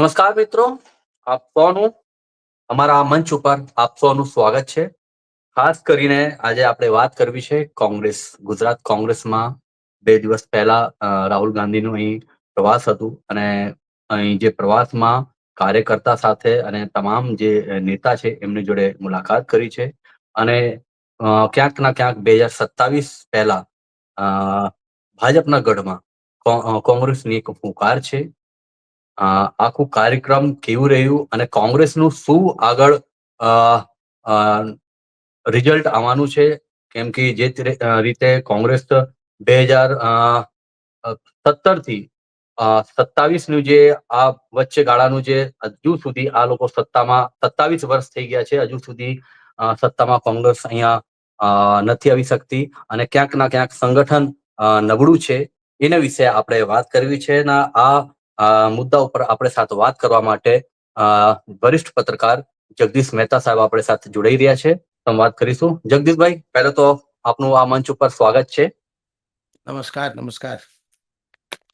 નમસ્કાર મિત્રો, આપ સૌનું, અમારા આ મંચ ઉપર આપ સૌનું સ્વાગત છે. ખાસ કરીને આજે આપણે વાત કરવી છે કોંગ્રેસ, ગુજરાત કોંગ્રેસમાં બે દિવસ પહેલા રાહુલ ગાંધીનું અહીં પ્રવાસ હતું અને અહીં જે પ્રવાસમાં કાર્યકર્તા સાથે અને તમામ જે નેતા છે એમની જોડે મુલાકાત કરી છે. અને ક્યાંક ના ક્યાંક બે હજાર સત્તાવીસ પહેલા ભાજપના ગઢમાં કોંગ્રેસની એક હુંકાર છે. આખું કાર્યક્રમ કેવું રહ્યું અને કોંગ્રેસનું શું આગળ રિઝલ્ટ આવવાનું છે? કેમ કે જે રીતે કોંગ્રેસ બે હજાર સત્તરથી સત્તાવીસનું જે આ વચ્ચે ગાળાનું જે હજુ સુધી આ લોકો સત્તામાં સત્તાવીસ વર્ષ થઈ ગયા છે. હજુ સુધી સત્તામાં કોંગ્રેસ અહીંયા નથી આવી શકતી અને ક્યાંક ના ક્યાંક સંગઠન નબળું છે. એના વિશે આપણે વાત કરવી છે ના આ મુદ્દા ઉપર આપણે સાથે વાત કરવા માટે અ, વરિષ્ઠ પત્રકાર જગદીશ મહેતા સાહેબ આપણે સાથે જોડાઈ રહ્યા છે. સંવાદ કરીશું. જગદીશભાઈ પહેલા તો આપનું આ મંચ ઉપર સ્વાગત છે. નમસ્કાર નમસ્કાર.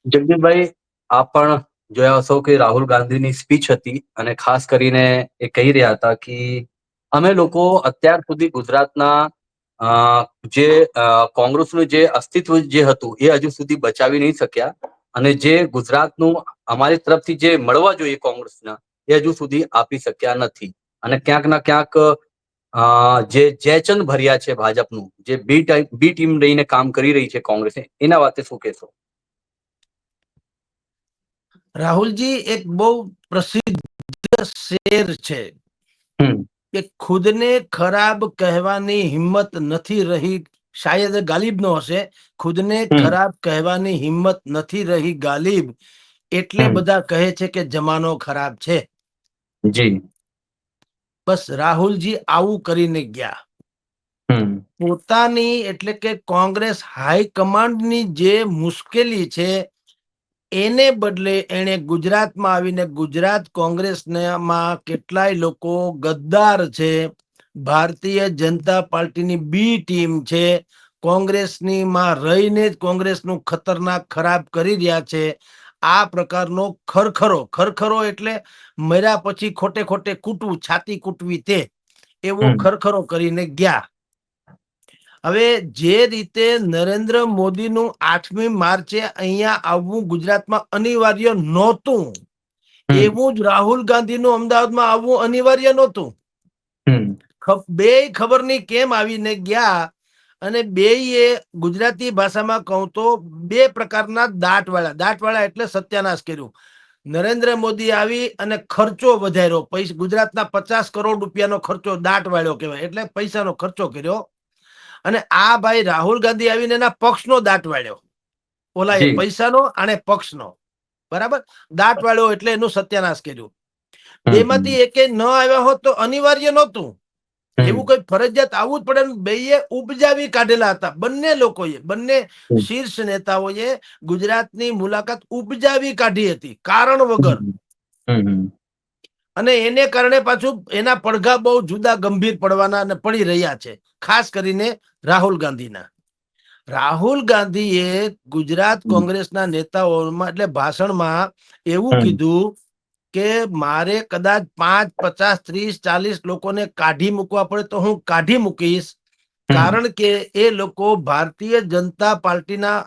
જગદીશભાઈ આપ પણ જોયા હશો કે રાહુલ ગાંધીની સ્પીચ હતી અને ખાસ કરીને એ કહી રહ્યા હતા કે અમે લોકો અત્યાર સુધી ગુજરાતના જે કોંગ્રેસનું જે અસ્તિત્વ જે હતું એ હજુ સુધી બચાવી નહીં શક્યા અને જે ગુજરાતનું અમારી તરફથી જે મળવા જોઈએ કોંગ્રેસના એ હજુ સુધી આપી શક્યા નથી. અને ક્યાંક ના ક્યાંક જે જેચન ભર્યા છે ભાજપનું જે બી બી ટીમ રહીને કામ કરી રહી છે કોંગ્રેસે એના વાતે શું કહેશો? રાહુલજી એક બહુ પ્રસિદ્ધ શેર છે. કે ખુદને ખરાબ કહેવાની હિંમત નથી રહી શાયદ ગાલિબ નો હશે ખુદને ખરાબ કહેવાની હિંમત નથી રહી ગાલિબ. એટલે બધા કહે છે કે જમાનો ખરાબ છે. જી. બસ રાહુલજી આવું કરીને ગયા. પોતાની એટલે કે કોંગ્રેસ હાઈકમાન્ડની જે મુશ્કેલી છે એને બદલે એણે ગુજરાતમાં આવીને ગુજરાત કોંગ્રેસમાં કેટલાય લોકો ગદ્દાર છે ભારતીય જનતા પાર્ટીની બી ટીમ છે કોંગ્રેસની માં રહીને જ કોંગ્રેસનું ખતરનાક ખરાબ કરી રહ્યા છે. આ પ્રકારનો ખરખરો ખરખરો એટલે મર્યા પછી ખોટે ખોટે કૂટવું છાતી કૂટવી તે એવો ખરખરો કરીને ગયા. હવે જે રીતે નરેન્દ્ર મોદીનું આઠમી માર્ચે અહીંયા આવવું ગુજરાતમાં અનિવાર્ય નહોતું એવું જ રાહુલ ગાંધીનું અમદાવાદમાં આવવું અનિવાર્ય નહોતું. બે ખબર નહીં કેમ આવીને ગયા અને બે એ ગુજરાતી ભાષામાં કહું તો બે પ્રકારના દાંતવાળા. દાંતવાળા એટલે સત્યાનાશ કર્યું. નરેન્દ્ર મોદી આવી અને ખર્ચો વધાર્યો. પૈસા ગુજરાતના પચાસ કરોડ રૂપિયાનો ખર્ચો દાંત વાળ્યો કહેવાય. એટલે પૈસાનો ખર્ચો કર્યો. અને આ ભાઈ રાહુલ ગાંધી આવીને એના પક્ષનો દાંત વાળ્યો ઓલા. પૈસાનો અને પક્ષનો. બરાબર? દાંત વાળ્યો એટલે એનું સત્યાનાશ કર્યું. બેમાંથી એકે ન આવ્યા હોત તો અનિવાર્ય નહોતું. એવું કોઈ ફરજિયાત આવવું જ પડે બેયે ઉપજાવી કાઢેલા હતા. બંને લોકોએ બંને શીર્ષ નેતાઓએ ગુજરાતની મુલાકાત ઉપજાવી કાઢી હતી કારણ વગર. અને એને કારણે પાછું એના પડઘા બહુ જુદા ગંભીર પડવાના અને પડી રહ્યા છે ખાસ કરીને રાહુલ ગાંધીના. રાહુલ ગાંધીએ ગુજરાત કોંગ્રેસના નેતાઓમાં એટલે ભાષણમાં એવું કીધું કે મારે કદાચ પાંચ પચાસ ત્રીસ ચાલીસ લોકોને કાઢી મૂકવા પડે તો હું કાઢી મૂકીશ. કારણ કે એ લોકો ભારતીય જનતા પાર્ટીના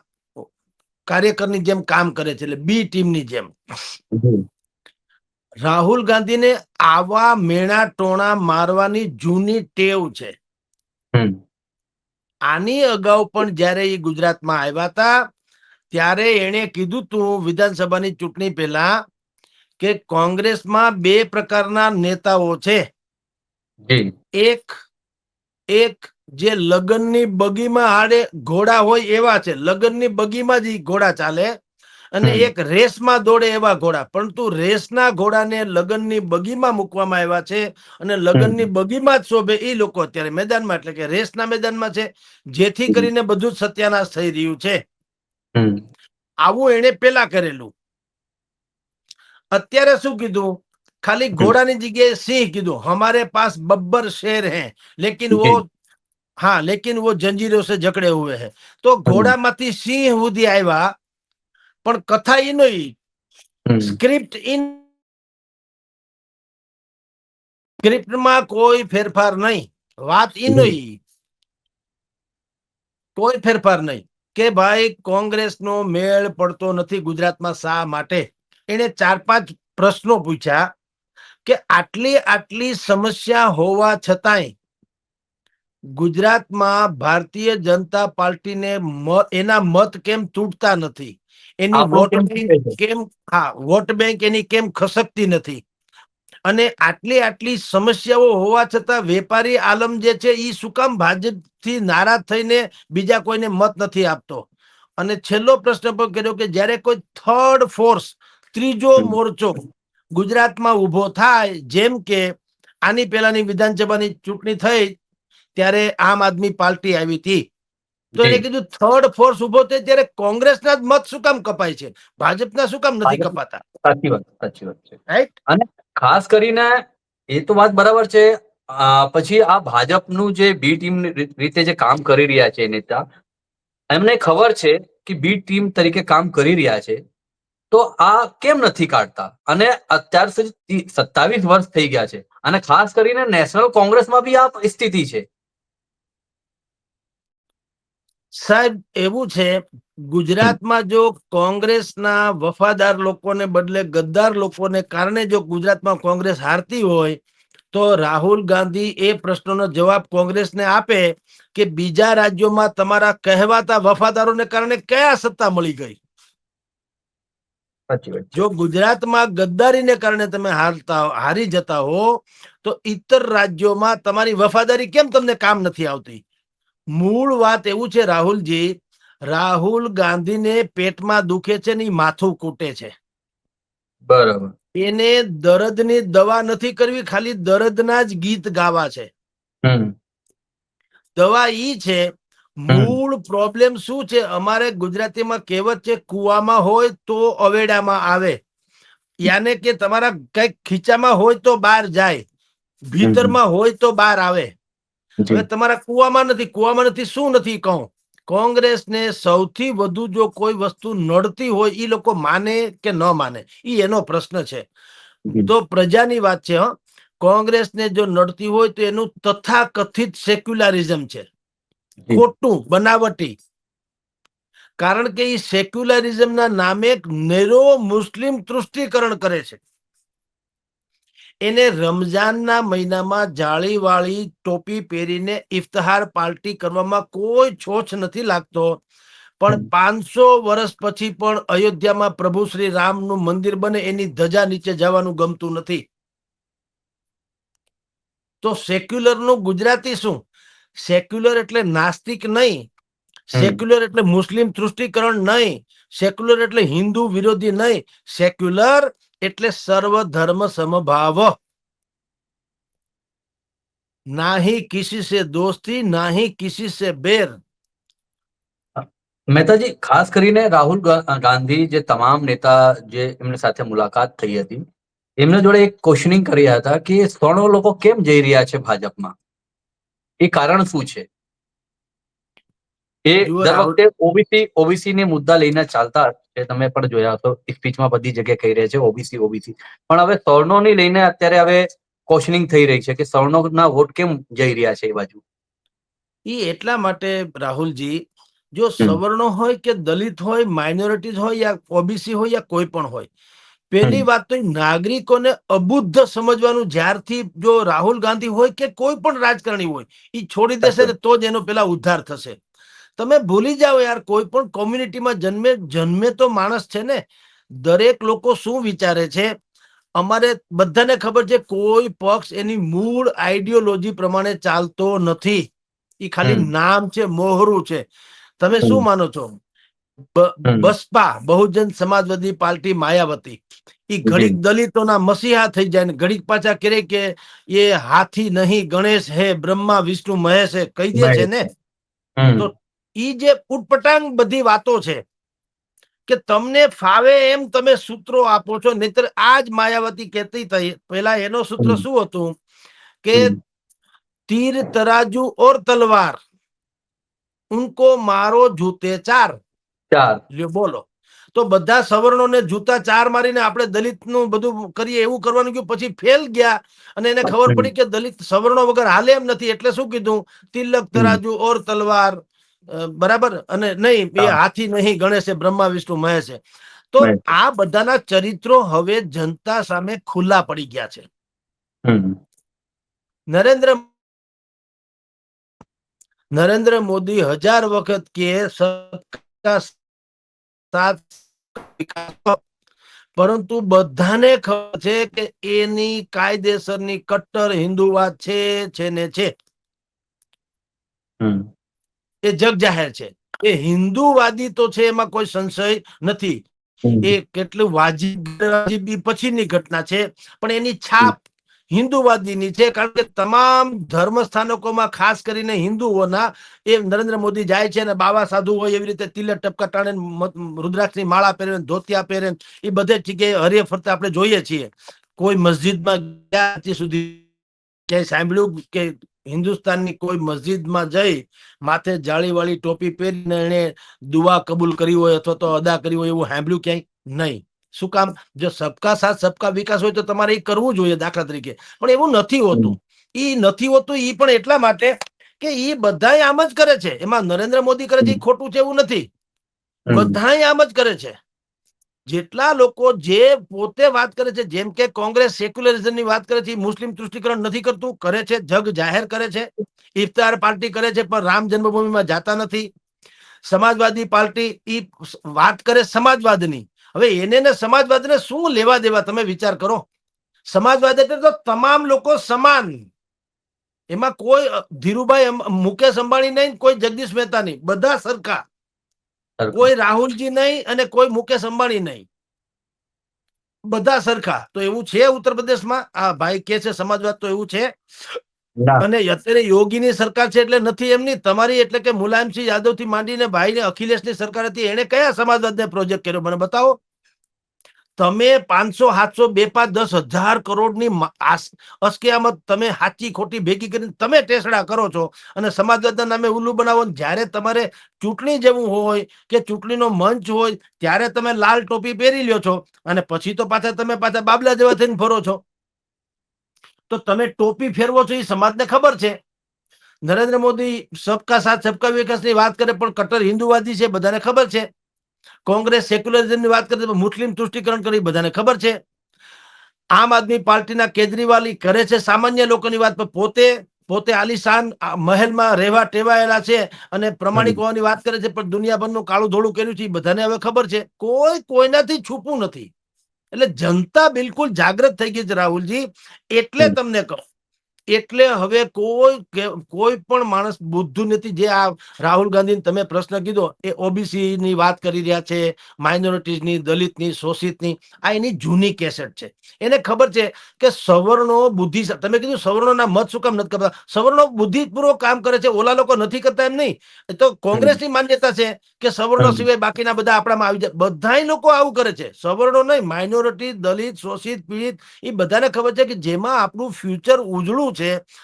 કાર્યકરની જેમ કામ કરે છે એટલે બી ટીમની જેમ. રાહુલ ગાંધીને આવા મેણા ટોણા મારવાની જૂની ટેવ છે. આની અગાઉ પણ જ્યારે એ ગુજરાતમાં આવ્યા હતા ત્યારે એણે કીધું તું વિધાનસભાની ચૂંટણી પહેલા કે કોંગ્રેસમાં બે પ્રકારના નેતાઓ છે. એક એક જે લગનની બગીમાં હાડે ઘોડા હોય એવા છે. લગ્નની બગીમાં જ ઈ ઘોડા ચાલે અને. એક રેસમાં દોડે એવા ઘોડા. પરંતુ રેસના ઘોડાને લગ્નની બગીમાં મૂકવામાં આવ્યા છે અને લગ્નની બગીમાં જ શોભે એ લોકો અત્યારે મેદાનમાં એટલે કે રેસના મેદાનમાં છે જેથી કરીને બધું જ સત્યાનાશ થઈ રહ્યું છે. આવું એને પેલા કરેલું. અત્યારે શું કીધું? ખાલી ઘોડાની જગ્યાએ સિંહ કીધું. હમારે પાસ બબ્બર શેર હે લેકિન વો હા લેકિન વો જંજીરો સે જકડે હુએ હે. તો ઘોડામાંથી સિંહ સુધી આવ્યા પણ કથા એનો સ્ક્રિપ્ટ ઇન સ્ક્રિપ્ટમાં કોઈ ફેરફાર નહીં વાત ઈ નહીં કોઈ ફેરફાર નહીં કે ભાઈ કોંગ્રેસનો મેળ પડતો નથી ગુજરાતમાં શા માટે? એને ચાર પાંચ પ્રશ્નો પૂછ્યા કે આટલી આટલી સમસ્યા હોવા છતાંય ગુજરાતમાં ભારતીય જનતા પાર્ટીને એના મત કેમ તૂટતા નથી? એની વોટ બેંક કેમ હા વોટ બેંક એની કેમ ખસકતી નથી? અને આટલી આટલી સમસ્યાઓ હોવા છતાં વેપારી આલમ જે છે એ શું કામ ભાજપથી નારાજ થઈને બીજા કોઈને મત નથી આપતો? અને છેલ્લો પ્રશ્ન પણ કર્યો કે જ્યારે કોઈ થર્ડ ફોર્સ ત્રીજો મોરચો ગુજરાતમાં ઊભો થાય જેમ કે આની પહેલાની વિધાનસભાની ચૂંટણી થઈ ત્યારે આમ આદમી પાર્ટી આવી હતી. તો એને કીધું થર્ડ ફોર્સ ઊભો થાય ત્યારે કોંગ્રેસના જ મત શું કામ કપાય છે? ભાજપના શું કામ નથી કપાતા? સાચી વાત સાચી વાત છે. રાઈટ ખાસ કરીને એ તો વાત બરાબર છે પછી આ ભાજપનું જે બી ટીમ રીતે જે કામ કરી રહ્યા છે નેતા એમને ખબર છે કે બી ટીમ તરીકે કામ કરી રહ્યા છે. તો આ કેમ નથી કાઢતા? અને અત્યાર સુધી સત્તાવીસ વર્ષ થઈ ગયા છે. અને ખાસ કરીને નેશનલ કોંગ્રેસમાં બી આ સ્થિતિ છે. સાહેબ, એવું છે, ગુજરાતમાં જો કોંગ્રેસના વફાદાર લોકોને બદલે ગદ્દાર લોકોને કારણે જો ગુજરાતમાં કોંગ્રેસ હારતી હોય, તો રાહુલ ગાંધી એ પ્રશ્નનો જવાબ કોંગ્રેસને આપે કે બીજા રાજ્યોમાં તમારા કહેવાતા વફાદારોને કારણે કયા સત્તા મળી ગઈ? જો ગુજરાતમાં ગદ્દારીને કારણે તમે હારતા હારી જતા હો તો ઇતર રાજ્યોમાં તમારી વફાદારી કેમ તમને કામ નથી આવતી? મૂળ વાત એવું છે રાહુલજી રાહુલ ગાંધીને પેટમાં દુખે છે ને માથું કૂટે છે. બરાબર. એને દર્દની દવા નથી કરવી ખાલી દર્દના જ ગીત ગાવા છે. દવા ઈ છે મૂળ પ્રોબ્લેમ શું છે? અમારે ગુજરાતીમાં કહેવત છે કુવામાં હોય તો અવેડામાં આવે. યાને કે તમારા કંઈક ખીચામાં હોય તો બહાર જાય. ભીતરમાં હોય તો બહાર આવે. હવે તમારા કુવામાં નથી. કુવામાં નથી શું નથી કહું? કોંગ્રેસને સૌથી વધુ જો કોઈ વસ્તુ નડતી હોય એ લોકો માને કે ન માને? એ એનો પ્રશ્ન છે. તો પ્રજાની વાત છે હ. કોંગ્રેસને જો નડતી હોય તો એનું તથા કથિત સેક્યુલરિઝમ છે. ખોટું બનાવટી. કારણ કે એ સેક્યુલરિઝમના નામે એક નેરો મુસ્લિમ તૃષ્ટિકરણ કરે છે. એને રમઝાનના મહિનામાં જાળીવાળી ટોપી પહેરીને ઇફ્તહાર પાર્ટી કરવામાં કોઈ છોછ નથી લાગતો. પણ પાંચસો વર્ષ પછી પણ અયોધ્યામાં પ્રભુ શ્રી રામનું મંદિર બને એની ધજા નીચે જવાનું ગમતું નથી. તો સેક્યુલરનું ગુજરાતી શું? સેક્યુલર એટલે નાસ્તિક નહીં. સેક્યુલર એટલે મુસ્લિમ તૃષ્ટિકરણ નહીં. સેક્યુલર એટલે હિન્દુ વિરોધી નહીં. સેક્યુલર એટલે સર્વ ધર્મ સમભાવ. નાહી કિસી સે દોસ્તી નાહી કિસી સે બેર. મહેતાજી ખાસ કરીને રાહુલ ગાંધી જે તમામ નેતા જે એમની સાથે મુલાકાત થઈ હતી એમના જોડે એક ક્વેશ્ચનિંગ કર્યા હતા કે સૌ લોકો કેમ જઈ રહ્યા છે ભાજપમાં? એ કારણ શું છે? એ દર વખતે ઓબીસી ઓબીસી ને મુદ્દા લઈને ચાલતા છે તમે પણ જોયા હતો સ્પીચમાં બધી જગ્યાએ કહી રહ્યા છે ઓબીસી ઓબીસી પણ હવે સવર્ણો ની લઈને અત્યારે હવે ક્વેશ્ચનિંગ થઈ રહી છે કે સવર્ણો ના વોટ કેમ જઈ રહ્યા છે એ બાજુ? એ એટલા માટે રાહુલજી જો સવર્ણો હોય કે દલિત હોય માઇનોરિટીઝ હોય યા ઓબીસી હોય યા કોઈ પણ હોય પહેલી વાત તો નાગરિકોને અબુદ્ધ સમજવાનું જ્યારથી જો રાહુલ ગાંધી હોય કે કોઈ પણ રાજકારણી હોય એ છોડી દેશે ને તો જ એનો પેલા ઉદ્ધાર થશે. તમે ભૂલી જાઓ યાર કોઈ પણ કોમ્યુનિટીમાં જન્મે જન્મે તો માણસ છે ને દરેક લોકો શું વિચારે છે? અમારે બધાને ખબર છે કોઈ પક્ષ એની મૂળ આઈડિયોલોજી પ્રમાણે ચાલતો નથી. એ ખાલી નામ છે મોહરું છે. તમે શું માનો છો. બસપા બહુજન સમાજવાદી પાર્ટી માયાવતી. એ ઘડીક દલિતોના મસીહા થઈ જાય ને ઘડીક પાછા કરે કે એ હાથી નહીં ગણેશ હે બ્રહ્મા વિષ્ણુ મહેશ હે કહી દે છે ને? તો ઈ જે ઉટપટાંગ બધી વાતો છે કે તમને ફાવે એમ તમે સૂત્રો આપો છો નહીતર આ જ માયાવતી કહેતી થઈ પેલા એનો સૂત્ર શું હતું કે તીર તરાજુ ઓર તલવાર ઉનકો મારો જૂતે ચાર. ચાર. બોલો. તો બધા સવર્ણોને જૂતા ચાર મારીને આપણે દલિતનું બધું કરીએ એવું કરવાનું કીધું પછી ફેલ ગયા અને એને ખબર પડી કે દલિત સવર્ણો વગર હાલે એમ નથી એટલે શું કીધું? તિલક તરાજુ ઓર તલવાર બરાબર? અને નહીં એ હાથી નહીં ગણેશે બ્રહ્મા વિષ્ણુ મહેશે. તો આ બધાના ચરિત્રો હવે જનતા સામે ખુલ્લા પડી ગયા છે. નરેન્દ્ર નરેન્દ્ર મોદી હજાર વખત કે વિકાસ પરંતુ બધાને ખબર છે કે એની કાયદેસરની કટ્ટર હિન્દુવાદ છે છે ને છે. એ જગ જાહેર છે. એ હિન્દુવાદી તો છે એમાં કોઈ સંશય નથી. એ કેટલું વાજીબ પછીની ઘટના છે. પણ એની છાપ હિન્દુવાદીની છે, કારણ કે તમામ ધર્મ સ્થાનકોમાં ખાસ કરીને હિન્દુઓના એ નરેન્દ્ર મોદી જાય છે અને બાવા સાધુ હોય એવી રીતે તિલક ટપકા ટાણે રુદ્રાક્ષની માળા પહેરે ધોતિયા પહેરે એ બધે જગ્યાએ હરે ફરતા આપણે જોઈએ છીએ. કોઈ મસ્જિદમાં ગયા સુધી ક્યાંય સાંભળ્યું કે હિન્દુસ્તાનની કોઈ મસ્જિદમાં જઈ માથે જાળીવાળી ટોપી પહેરીને એણે દુઆ કબૂલ કરી હોય અથવા તો અદા કરી હોય એવું સાંભળ્યું ક્યાંય નહીં. શું કામ? જો સબકા સાથ સબકા વિકાસ હોય તો તમારે એ કરવું જોઈએ દાખલા તરીકે. પણ એવું નથી હોતું. એ નથી હોતું એ પણ એટલા માટે કે એ બધા આમ જ કરે છે. એમાં નરેન્દ્ર મોદી કરે છે એ ખોટું છે એવું નથી. બધા આમ જ કરે છે. જેટલા લોકો જે પોતે વાત કરે છે જેમ કે કોંગ્રેસ સેક્યુલરિઝમની વાત કરે છે મુસ્લિમ તૃષ્ટિકરણ નથી કરતું કરે છે જગ જાહેર કરે છે ઇફતાર પાર્ટી કરે છે પણ રામ જન્મભૂમિમાં જાતા નથી. સમાજવાદી પાર્ટી ઈ વાત કરે સમાજવાદની. હવે એને ને સમાજવાદને શું લેવા દેવા તમે વિચાર કરો? સમાજવાદ એટલે તો તમામ લોકો સમાન. એમાં કોઈ ધીરુભાઈ મુકેશ અંબાણી નહીં કોઈ જગદીશ મહેતા નહીં. બધા સરખા કોઈ રાહુલજી નહીં અને કોઈ મુકેશ અંબાણી નહીં. બધા સરખા તો એવું છે ઉત્તર પ્રદેશમાં? આ ભાઈ કે છે સમાજવાદ તો એવું છે. અને અત્યારે યોગીની સરકાર છે એટલે નથી એમની. તમારી એટલે કે મુલાયમસિંહ યાદવથી માંડીને ભાઈને અખિલેશની સરકાર હતી એને કયા સમાજવાદને પ્રોજેક્ટ કર્યો? મને બતાવો. તમે પાંચસો, સાતસો, બે, પાંચ, દસ હજાર કરોડની અસ્કિયામત તમે સાચી ખોટી ભેગી કરીને તમે ટેસડા કરો છો અને સમાજવાદના નામે ઉલ્લુ બનાવો જ્યારે તમારે ચૂંટણી જેવું હોય કે ચૂંટણીનો મંચ હોય, ત્યારે તમે લાલ ટોપી પહેરી લ્યો છો અને પછી તો પાછા તમે પાછા બાબલા જેવા થઈને ફરો છો. તો તમે ટોપી ફેરવો છો એ સમાજને ખબર છે. નરેન્દ્ર મોદી સબકા સાથ સબકા વિકાસની વાત કરે પણ કટ્ટર હિન્દુવાદી છે બધાને ખબર છે. કોંગ્રેસ સેક્યુલરિઝમની વાત કરે મુસ્લિમ તુષ્ટિકરણ કરી બધાને ખબર છે. આમ આદમી પાર્ટીના કેજરીવાલ કરે છે સામાન્ય લોકોની વાત પણ પોતે પોતે આલિશાન મહેલમાં રહેવા ટેવાયેલા છે અને પ્રમાણિક હોવાની વાત કરે છે પણ દુનિયાભરનું કાળું ધોળું કર્યું છે બધાને હવે ખબર છે. કોઈ કોઈનાથી છૂપું નથી. એટલે જનતા બિલકુલ જાગૃત થઈ ગઈ છે રાહુલજી. એટલે તમને કહું એટલે હવે કોઈ કોઈ પણ માણસ બુદ્ધુ નથી. જે આ રાહુલ ગાંધીને તમે પ્રશ્ન કીધો એ ઓબીસી ની વાત કરી રહ્યા છે માઇનોરિટીઝની દલિતની શોષિતની આ એની જૂની કેસેટ છે. એને ખબર છે કે સવર્ણો બુદ્ધિ તમે કીધું સવર્ણોના મત શું કામ નથી કરતા? સવર્ણો બુદ્ધિપૂર્વક કામ કરે છે ઓલા લોકો નથી કરતા એમ નહીં. તો કોંગ્રેસની માન્યતા છે કે સવર્ણો સિવાય બાકીના બધા આપણામાં આવી જાય. બધાય લોકો આવું કરે છે. સવર્ણો નહીં માઇનોરિટી દલિત શોષિત પીડિત એ બધાને ખબર છે કે જેમાં આપણું ફ્યુચર ઉજળું છે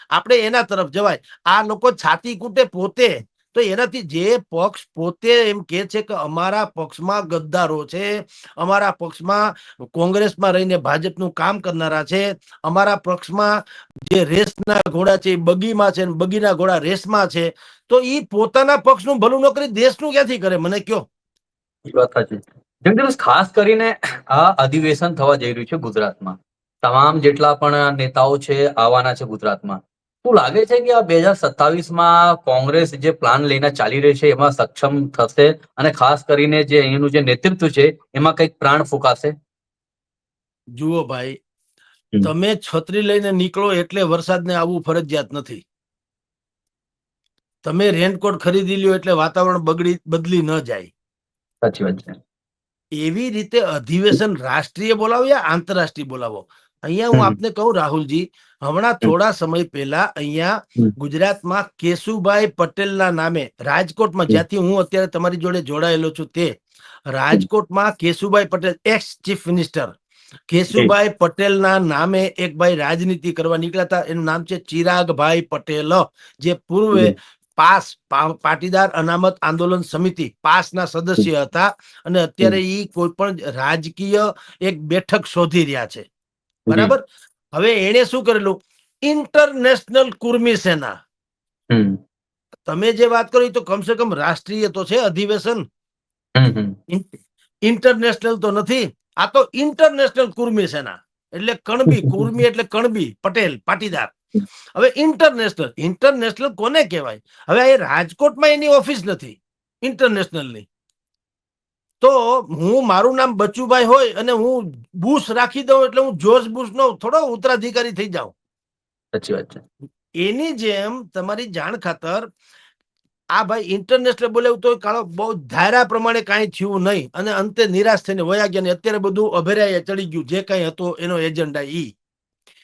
આપણે એના તરફ જવાય. આ લોકો છાતી કૂટે પોતે. તો એનાથી જે પક્ષ પોતે એમ કે છે કે અમારા પક્ષમાં ગદ્દારો છે, અમારા પક્ષમાં કોંગ્રેસમાં રહીને ભાજપનું કામ કરનારા છે, અમારા પક્ષમાં જે રેસના ઘોડા છે, એ બગીમાં છે બગીના ઘોડા રેસમાં છે. તો એ પોતાના પક્ષનું ભલું ન કરી, દેશનું ક્યાંથી કરે? મને કયો. વાત સાચી. ખાસ કરીને આ અધિવેશન થવા જઈ રહ્યું છે ગુજરાતમાં. તમામ જેટલા પણ નેતાઓ છે આવવાના છે ગુજરાતમાં. શું લાગે છે કે આ બે હજાર સત્તાવીસમાં કોંગ્રેસ જે પ્લાન લઈને ચાલી રહી છે એમાં સક્ષમ થશે? અને ખાસ કરીને જે અહીંનું જે નેતૃત્વ છે એમાં કંઈક પ્રાણ ફૂંકાશે? જુઓ ભાઈ તમે છત્રી લઈને નીકળો એટલે વરસાદને આવવું ફરજિયાત નથી. તમે રેનકોટ ખરીદી લ્યો એટલે વાતાવરણ બગડી બદલી ન જાય. સાચી વાત છે. એવી રીતે અધિવેશન રાષ્ટ્રીય બોલાવો યા આંતરરાષ્ટ્રીય બોલાવો? અહીંયા હું આપને કહું રાહુલજી હમણાં થોડા સમય પહેલા અહીંયા. ગુજરાતમાં કેશુભાઈ પટેલના નામે રાજકોટમાં જ્યાંથી હું અત્યારે તમારી જોડે જોડાયેલો છું તે રાજકોટમાં Keshubhai Patel ex chief minister Keshubhai પટેલના નામે એક ભાઈ રાજનીતિ કરવા નીકળ્યા હતા. એનું નામ છે ચિરાગભાઈ પટેલ જે પૂર્વે પાસ પાટીદાર અનામત આંદોલન સમિતિ પાસના સદસ્ય હતા અને અત્યારે એ કોઈ પણ રાજકીય એક બેઠક શોધી રહ્યા છે. બરાબર? હવે એણે શું કરેલું? ઇન્ટરનેશનલ કુર્મી સેના. તમે જે વાત કરો તો કમસે કમ રાષ્ટ્રીય તો છે અધિવેશન. ઇન્ટરનેશનલ તો નથી. આ તો ઇન્ટરનેશનલ કુર્મી સેના. એટલે કણબી કુર્મી એટલે કણબી પટેલ પાટીદાર. હવે ઇન્ટરનેશનલ ઇન્ટરનેશનલ કોને કહેવાય? હવે એ રાજકોટમાં એની ઓફિસ નથી. ઇન્ટરનેશનલની. તો હું મારું નામ બચુભાઈ હોય અને હું બુશ રાખી દઉં એટલે હું જોર્જ બુશ નો થોડો ઉત્તરાધિકારી થઈ જાઉં. સાચી વાત છે. એની જેમ તમારી જાણ ખાતર આ ભાઈ ઇન્ટરનેશનલ બોલે તો કાળો બહુ ધારા પ્રમાણે કાંઈ થયું નહીં અને અંતે નિરાશ થઈને વયા ગયા ને અત્યારે બધું અભેરાય ચડી ગયું જે કાંઈ હતો એનો એજન્ડા ઈ.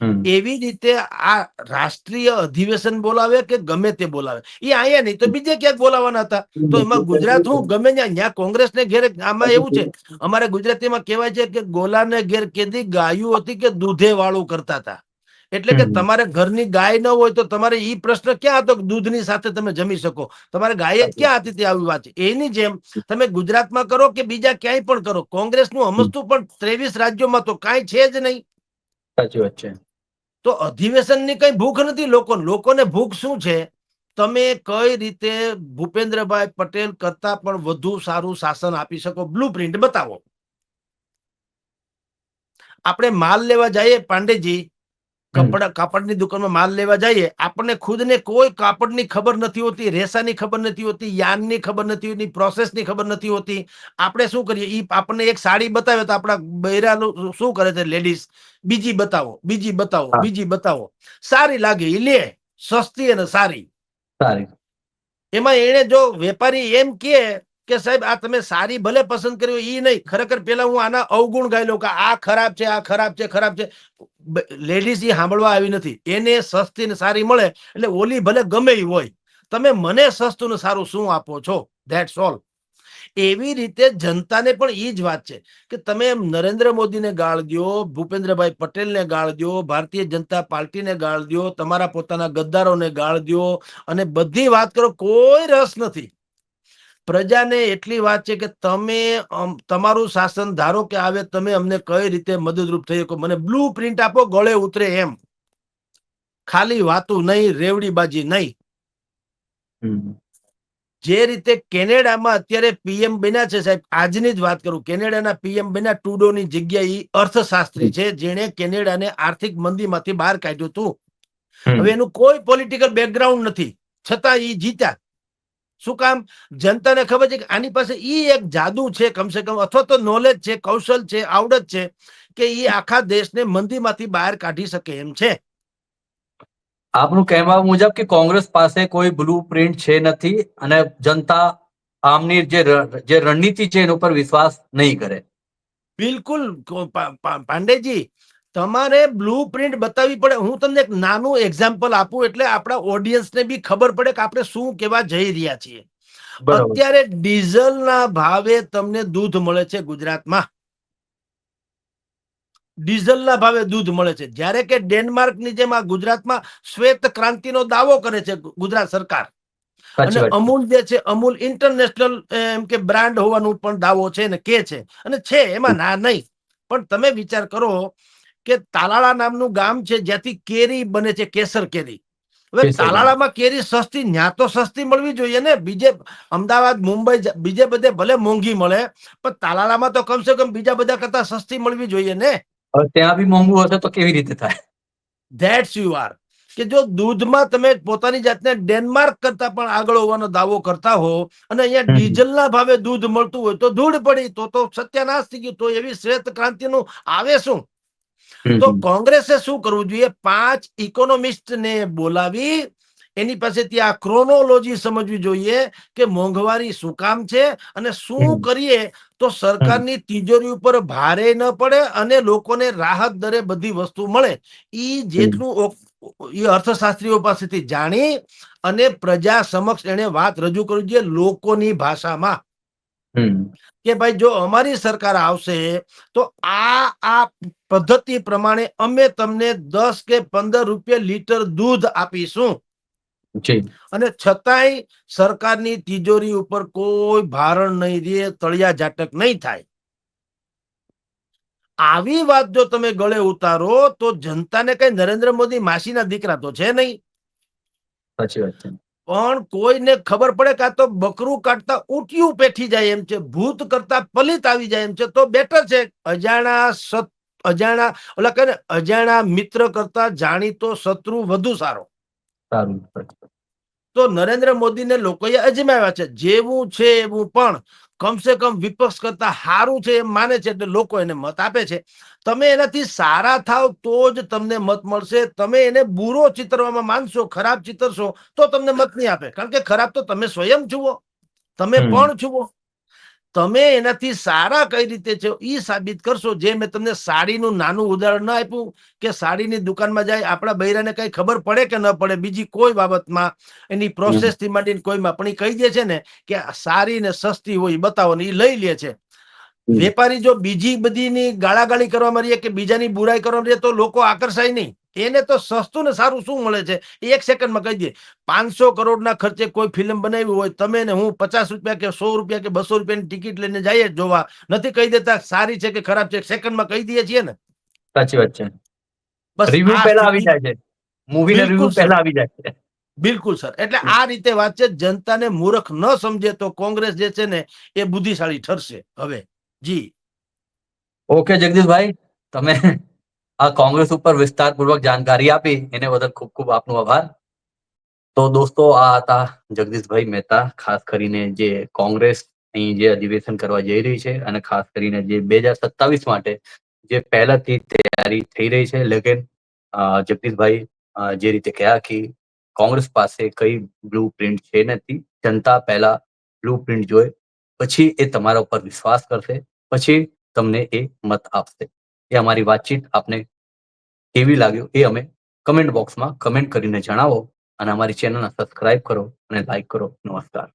એવી રીતે આ રાષ્ટ્રીય અધિવેશન બોલાવે કે ગમે તે બોલાવે? એ અહીંયા નહીં તો બીજે ક્યાંક બોલાવાના હતા. તો એમાં ગુજરાત હું ગમે ત્યાં ત્યાં કોંગ્રેસને ઘેરે આમાં એવું છે અમારે ગુજરાતીમાં કહેવાય છે કે ગોલાને ઘેર કેદી ગાયું હતી કે દૂધે વાળું કરતા હતા. એટલે કે તમારે ઘરની ગાય ન હોય તો તમારે એ પ્રશ્ન ક્યાં હતો કે દૂધની સાથે તમે જમી શકો? તમારે ગાય જ ક્યાં હતી તે આવી વાત છે? એની જેમ તમે ગુજરાતમાં કરો કે બીજા ક્યાંય પણ કરો? કોંગ્રેસનું અમસ્તું પણ ત્રેવીસ રાજ્યોમાં તો કાંઈ છે જ નહીં. સાચી વાત છે. તો અધિવેશનની કઈ ભૂખ નથી લોકો. લોકોને ભૂખ શું છે? તમે કઈ રીતે ભૂપેન્દ્રભાઈ પટેલ કરતા પણ વધુ સારું શાસન આપી શકો? બ્લુ પ્રિન્ટ બતાવો. આપણે માલ લેવા જઈએ, પાંડેજી. કપડા કાપડની દુકાનમાં માલ લેવા જઈએ આપણને ખુદને કોઈ કાપડની ખબર નથી હોતી રેસાની ખબર નથી હોતી યાનની ખબર નથી હોતી પ્રોસેસની ખબર નથી હોતી. આપણે શું કરીએ? ઈ આપણને એક સાડી બતાવે તો આપણા બૈરાનું શું કરે છે? લેડીઝ બીજી બતાવો બીજી બતાવો બીજી બતાવો. સારી લાગે ઈ લે સસ્તી અને સારી. સારી. એમાં એને જો વેપારી એમ કહે કે સાહેબ, આ તમે સારી ભલે પસંદ કર્યો એ નહીં. ખરેખર પેલા હું આના અવગુણ ગાઈ કે આ ખરાબ છે, આ ખરાબ છે ખરાબ છે. લેડીઝ એ સાંભળવા આવી નથી. એને સસ્તી ને સારી મળે એટલે ઓલી ભલે ગમે એ હોય. તમે મને સસ્તું ને સારું શું આપો છો? ધેટ્સ ઓલ એવી રીતે જનતાને પણ એ જ વાત છે કે તમે નરેન્દ્ર મોદીને ગાળ દ્યો, ભૂપેન્દ્રભાઈ પટેલને ગાળ દ્યો, ભારતીય જનતા પાર્ટીને ગાળ દ્યો, તમારા પોતાના ગદ્દારોને ગાળ દ્યો, અને બધી વાત કરો, કોઈ રસ નથી. પ્રજાને એટલી વાત છે કે તમે તમારું શાસન ધારો કે આવે તમે અમને કઈ રીતે મદદરૂપ થઈ શકો? મને બ્લુ પ્રિન્ટ આપો ગળે ઉતરે એમ. ખાલી વાતું નહીં રેવડીબાજી નહીં. જે રીતે કેનેડામાં અત્યારે પીએમ બન્યા છે સાહેબ આજની જ વાત કરું કેનેડાના પીએમ બન્યા ટુડોની જગ્યાએ એ અર્થશાસ્ત્રી છે જેણે કેનેડાને આર્થિક મંદીમાંથી બહાર કાઢ્યું હતું. હવે એનું કોઈ પોલિટિકલ બેકગ્રાઉન્ડ નથી. છતાં એ જીત્યા. શું કામ? જનતાને ખબર છે કે આની પાસે ઈ એક જાદુ છે કમસે કમ અથવા તો નોલેજ છે કૌશલ છે આવડત છે કે ઈ આખા દેશને મંદીમાંથી બહાર કાઢી શકે એમ છે. આપનું કહેવા મુજબ કે કોંગ્રેસ પાસે કોઈ બ્લુ પ્રિન્ટ છે નથી અને જનતા આમની જે જે રણનીતિ છે એના ઉપર વિશ્વાસ નહીં કરે. બિલકુલ પાંડેજી. તમારે બ્લુ પ્રિન્ટ બતાવવી પડે. હું તમને એક નાનું એક્ઝામ્પલ આપું એટલે આપણા ઓડિયન્સને બી ખબર પડે કે આપણે શું કેવા જઈ રહ્યા છીએ. અત્યારે ડીઝલના ભાવે તમને દૂધ મળે છે ગુજરાતમાં. ડીઝલના ભાવે દૂધ મળે છે. જ્યારે કે ડેનમાર્કની જેમ આ ગુજરાતમાં શ્વેત ક્રાંતિનો દાવો કરે છે ગુજરાત સરકાર. અને. અમૂલ જે છે અમૂલ ઇન્ટરનેશનલ એમ કે બ્રાન્ડ હોવાનું પણ દાવો છે ને કે છે. અને છે એમાં ના નહીં. પણ તમે વિચાર કરો કે તાલાળા નામનું ગામ છે જ્યાંથી કેરી બને છે કેસર કેરી. હવે તાલાળામાં કેરી સસ્તી ન્યા તો સસ્તી મળવી જોઈએ ને. બીજે અમદાવાદ મુંબઈ બીજે બધે ભલે મોંઘી મળે પણ તાલાળામાં તો કમસે કમ બીજા બધા કરતા સસ્તી મળવી જોઈએ ને. ત્યાં બી મોંઘું હશે તો કેવી રીતે થાય? ધેટ્સ યુ આર કે જો દૂધમાં તમે પોતાની જાતને ડેનમાર્ક કરતા પણ આગળ હોવાનો દાવો કરતા હો અને અહીંયા ડીઝલના ભાવે દૂધ મળતું હોય તો ધૂળ પડી તો તો સત્યાનાશ થઈ ગયું તો એવી શ્વેત ક્રાંતિનું આવે શું? તો કોંગ્રેસે શું કરવું જોઈએ? પાંચ ઇકોનોમિસ્ટને બોલાવી એની પાસેથી આ ક્રોનોલોજી સમજવી જોઈએ કે મોંઘવારી શું કામ છે અને શું કરીએ તો સરકારની તિજોરી ઉપર ભારે ન પડે અને લોકોને રાહત દરે બધી વસ્તુ મળે. ઈ જેટલું એ અર્થશાસ્ત્રીઓ પાસેથી જાણી અને પ્રજા સમક્ષ એને વાત રજૂ કરવી જોઈએ લોકોની ભાષામાં. કે ભાઈ જો અમારી સરકાર આવશે તો આ આ પદ્ધતિ પ્રમાણે અમે તમને દસ કે પંદર રૂપિયા લીટર દૂધ આપીશું. અને છતાંય સરકારની તિજોરી ઉપર કોઈ ભારણ નહીં રે તળિયા ઝાટક નહીં થાય. આવી વાત જો તમે ગળે ઉતારો તો જનતાને કઈ નરેન્દ્ર મોદી માસીના દીકરા તો છે નહીં. સાચી વાત છે. પણ કોઈને ખબર પડે કે તો બકરું કાઢતા ઉટિયું પેઠી જાય એમ છે ભૂત કરતા પલિત આવી જાય એમ છે તો બેટર છે. અજાણા સત અજાણા ઓલા કહે ને અજાણા મિત્ર કરતા જાણીતો શત્રુ વધુ સારો. તો નરેન્દ્ર મોદીને લોકોએ અજમાવ્યા છે. જેવું છે એવું પણ કમસે કમ વિપક્ષ કરતા સારું છે એમ માને છે એટલે લોકો એને મત આપે છે. તમે એનાથી સારા થાવ તો જ તમને મત મળશે. તમે એને બુરો ચિતરવામાં માનશો ખરાબ ચિતરશો તો તમને મત નહીં આપે. કારણ કે ખરાબ તો તમે સ્વયં છુઓ તમે પણ જુઓ. તમે એનાથી સારા કઈ રીતે છો? એ સાબિત કરશો. જે મેં તમને સાડીનું નાનું ઉદાહરણ ના આપ્યું કે સાડીની દુકાનમાં જાય આપણા બૈરાને કઈ ખબર પડે કે ન પડે? બીજી કોઈ બાબતમાં એની પ્રોસેસથી માંડીને કોઈમાં પણ એ કહી દે છે ને કે સારી ને સસ્તી હોય બતાવો ને એ લઈ લે છે. વેપારી જો બીજી બધીની ગાળાગાળી કરવામાં રહીએ કે બીજાની બુરાઈ કરવામાં રહીએ તો લોકો આકર્ષાય નહીં. એને તો સસ્તું ને સારું શું મળે છે? એક સેકન્ડમાં કહી દે. પાંચસો કરોડના ખર્ચે કોઈ ફિલ્મ બનાવી હોય તમે ને હું પચાસ રૂપિયા કે સો રૂપિયા કે બસો રૂપિયાની ટિકિટ લઈને જઈએ જોવા. નથી કહી દેતા સારી છે કે ખરાબ છે? સેકન્ડમાં કહી દઈએ છીએ ને. સાચી વાત છે. બસ રિવ્યુ પહેલા આવી જાય છે. મૂવી બિલકુલ રિવ્યુ સર. પહેલા આવી જાય છે. બિલકુલ સર. એટલે આ રીતે વાત છે જનતાને મૂર્ખ ન સમજે તો કોંગ્રેસ જે છે ને એ બુદ્ધિશાળી ઠરશે. હવે જી. ઓકે જગદીશભાઈ તમે આ કોંગ્રેસ ઉપર વિસ્તારપૂર્વક જાણકારી આપી. એને બદલ ખૂબ ખૂબ આપનો આભાર. તો દોસ્તો, આ હતા જગદીશભાઈ મહેતા, ખાસ કરીને જે કોંગ્રેસ અહીં જે અધિવેશન કરવા જઈ રહી છે અને ખાસ કરીને જે બે હજાર સત્તાવીસ માટે જે પહેલાથી તૈયારી થઈ રહી છે. લેકિન જગદીશભાઈ જે રીતે કહ્યા કે કોંગ્રેસ પાસે કઈ બ્લુ પ્રિન્ટ છે નથી. જનતા પહેલા બ્લુ પ્રિન્ટ જોઈ પછી એ તમારા ઉપર વિશ્વાસ કરશે, પછી તમને એ મત આપશે. એ અમારી વાતચીત આપને કેવી લાગ્યું એ અમે કમેન્ટ બોક્સમાં કમેન્ટ કરીને જણાવો અને અમારી ચેનલને સબસ્ક્રાઇબ કરો અને લાઈક કરો. નમસ્કાર.